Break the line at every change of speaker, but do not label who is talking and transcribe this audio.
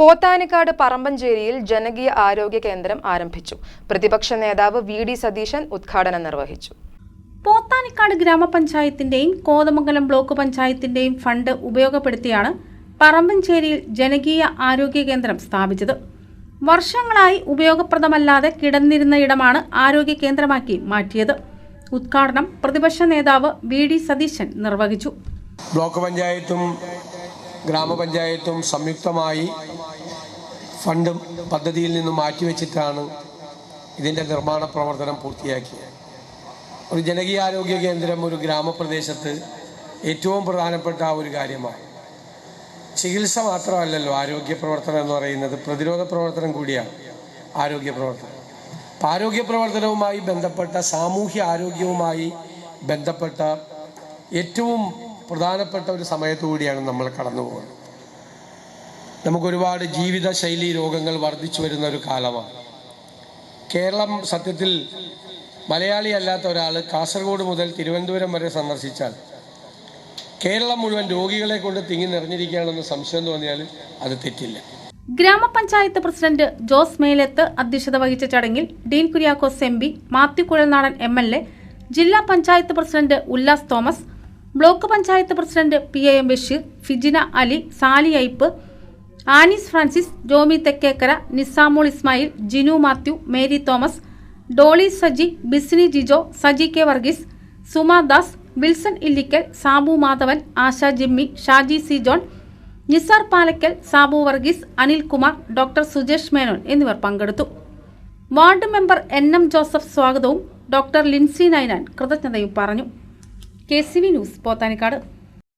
പോത്താനിക്കാട് പറമ്പഞ്ചേരിയിൽ ജനകീയ ആരോഗ്യ കേന്ദ്രം ആരംഭിച്ചു. പ്രതിപക്ഷ നേതാവ് വി ഡി സതീശൻ ഉദ്ഘാടനം നിർവഹിച്ചു.
പോത്താനിക്കാട് ഗ്രാമപഞ്ചായത്തിന്റെയും കോതമംഗലം ബ്ലോക്ക് പഞ്ചായത്തിന്റെയും ഫണ്ട് ഉപയോഗപ്പെടുത്തിയാണ് പറമ്പഞ്ചേരിയിൽ ജനകീയ ആരോഗ്യ കേന്ദ്രം സ്ഥാപിച്ചത്. വർഷങ്ങളായി ഉപയോഗപ്രദമല്ലാതെ കിടന്നിരുന്ന ഇടമാണ് ആരോഗ്യ കേന്ദ്രമാക്കി മാറ്റിയത്. ഉദ്ഘാടനം പ്രതിപക്ഷ നേതാവ് വി ഡി സതീശൻ നിർവഹിച്ചു.
ബ്ലോക്ക് പഞ്ചായത്തും ഗ്രാമപഞ്ചായത്തും സംയുക്തമായി ഫണ്ട് പദ്ധതിയിൽ നിന്നും മാറ്റിവെച്ചിട്ടാണ് ഇതിന്റെ നിർമ്മാണ പ്രവർത്തനം പൂർത്തിയാക്കിയത്. ഒരു ജനകീയാരോഗ്യ കേന്ദ്രം ഒരു ഗ്രാമപ്രദേശത്ത് ഏറ്റവും പ്രധാനപ്പെട്ട ഒരു കാര്യമാണ്. ചികിത്സ മാത്രമല്ലല്ലോ ആരോഗ്യ പ്രവർത്തനം എന്ന് പറയുന്നത്. പ്രതിരോധ പ്രവർത്തനം കൂടിയാണ് ആരോഗ്യ പ്രവർത്തനം. ആരോഗ്യ പ്രവർത്തനവുമായി ബന്ധപ്പെട്ട സാമൂഹ്യ ആരോഗ്യവുമായി ബന്ധപ്പെട്ട ഏറ്റവും പ്രധാനപ്പെട്ട ഒരു സമയത്തുകൂടിയാണ് നമ്മൾ കടന്നു പോകുന്നത്. നമുക്കൊരുപാട് ജീവിതശൈലി രോഗങ്ങൾ വർദ്ധിച്ചു വരുന്ന ഒരു കാലമാണ്. കേരളം സത്യത്തിൽ മലയാളി അല്ലാത്ത ഒരാൾ കാസർഗോഡ് മുതൽ തിരുവനന്തപുരം വരെ സന്ദർശിച്ചാൽ കേരളം മുഴുവൻ രോഗികളെ കൊണ്ട് തിങ്ങി നിറഞ്ഞിരിക്കുകയാണെന്ന് സംശയം തോന്നിയാൽ അത് തെറ്റില്ല.
ഗ്രാമപഞ്ചായത്ത് പ്രസിഡന്റ് ജോസ് മേലത്ത് അധ്യക്ഷത വഹിച്ച ചടങ്ങിൽ Dean Kuriakose M P Mathew Kuzhalnadan M L A ജില്ലാ panchayat president Ullas Thomas block panchayat president P A M Basheer Fijina Ali Sali Aipe Annies Francis Jomy Thekkekara Nisamol Ismail Jinu Mathew Mary Thomas Dolly Saji Bisny Jijo Saji K Varghese Suma Das Wilson Illikkal Sabu Madhavan Asha Jimmy Shaji C John Nisar Palakkal Sabu Varghese Anilkumar doctor Sujesh Menon എന്നിവർ പങ്കെടുത്തു. Ward member N M Joseph സ്വാഗതവും doctor Lincy Ninan കൃതജ്ഞതയും പറഞ്ഞു. K C V news Pothanikkad.